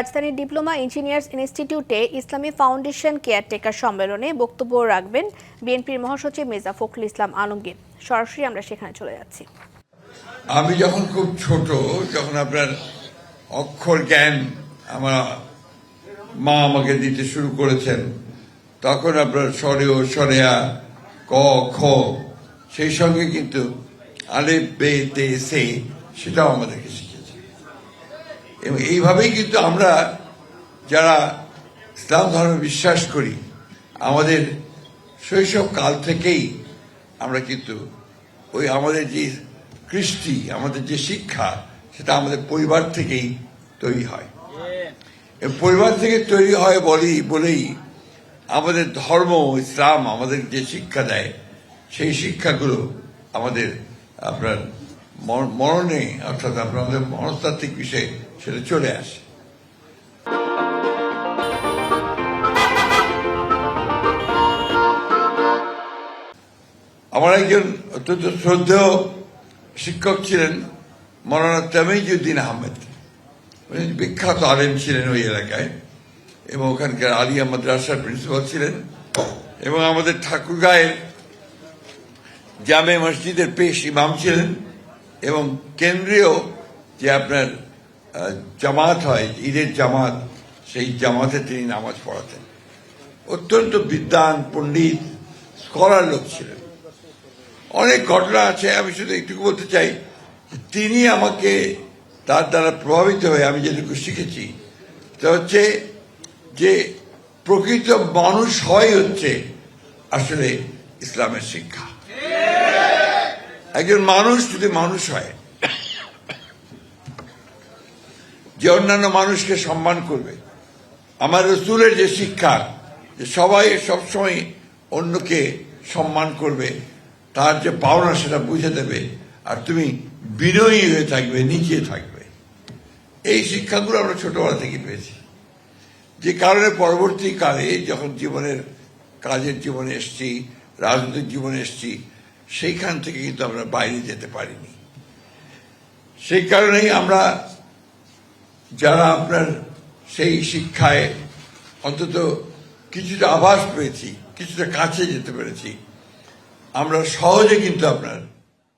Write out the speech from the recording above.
রাজধানীর diploma engineers ইনস্টিটিউটে ইসলামী foundation caretaker সম্মেলনে বক্তব্য রাখবেন বিএনপির মহাসচিব মির্জা ফখরুল ইসলাম আলমগীর। সরাসরি আমরা সেখানে চলে যাচ্ছি। আমি যখন খুব ছোট, যখন আপনার অক্ষর জ্ঞান আমার মা আমাকে দিতে শুরু করেছেন, তখন আপনার সরেও সরেয়া ক, খ, সেই সঙ্গে কিন্তু আলে বে, তে, সে, সেটাও আমাদেরকে শিখেছে এবং এইভাবেই কিন্তু আমরা যারা ইসলাম ধর্মে বিশ্বাস করি, আমাদের শৈশব কাল থেকেই আমরা কিন্তু ওই আমাদের যে কৃষ্টি, আমাদের যে শিক্ষা, সেটা আমাদের পরিবার থেকেই তৈরি হয়। পরিবার থেকে তৈরি হয় বলেই বলেই আমাদের ধর্ম, ইসলাম আমাদের যে শিক্ষা দেয়, সেই শিক্ষাগুলো আমাদের আপনার মরণে, অর্থাৎ আপনার আমাদের মনস্তাত্ত্বিক বিষয়ে সেটা চলে আসে। আমার একজন অত্যন্ত শ্রদ্ধেয় শিক্ষক ছিলেন মৌলানা তামিজুদ্দিন আহমেদ। বিখ্যাত আলেম ছিলেন ওই এলাকায়, এবং ওখানকার আলিয়া মাদ্রাসার প্রিন্সিপাল ছিলেন, এবং আমাদের ঠাকুর ঠাকুরগাঁয়ের জামে মসজিদের পেশ ইমাম ছিলেন। এবং কেন্দ্রীয় যে আপনার জামাত হয়, ঈদের জামাত, সেই জামাতে তিনি নামাজ পড়াতেন। অত্যন্ত বিদ্বান, পণ্ডিত, স্কলার লোক ছিলেন। অনেক ঘটনা আছে, আমি শুধু একটুকু বলতে চাই, তিনি আমাকে তার দ্বারা প্রভাবিত হয়ে, আমি যেটুকু শিখেছি, তা হচ্ছে যে প্রকৃত মানুষ হয় হচ্ছে আসলে ইসলামের শিক্ষা। একজন মানুষ যদি মানুষ হয়, যে অন্যান্য মানুষকে সম্মান করবে। আমার রসুলের যে শিক্ষা, যে সবাই সবসময় অন্যকে সম্মান করবে, তার যে পাওনা সেটা বুঝে দেবে, আর তুমি বিনয়ী হয়ে থাকবে, নিচে থাকবে। এই শিক্ষাগুলো আমরা ছোটবেলা থেকে পেয়েছি। যে কারণে পরবর্তীকালে যখন জীবনের কাজের জীবনে এসছি, রাজনৈতিক জীবনে এসছি সেইখান থেকে কিন্তু আমরা বাইরে যেতে পারিনি। সেই কারণেই আমরা যারা আপনার সেই শিক্ষায় অন্তত কিছুটা আভাস পেয়েছি, কিছুটা কাছে যেতে পেরেছি, আমরা সহজে কিন্তু আপনার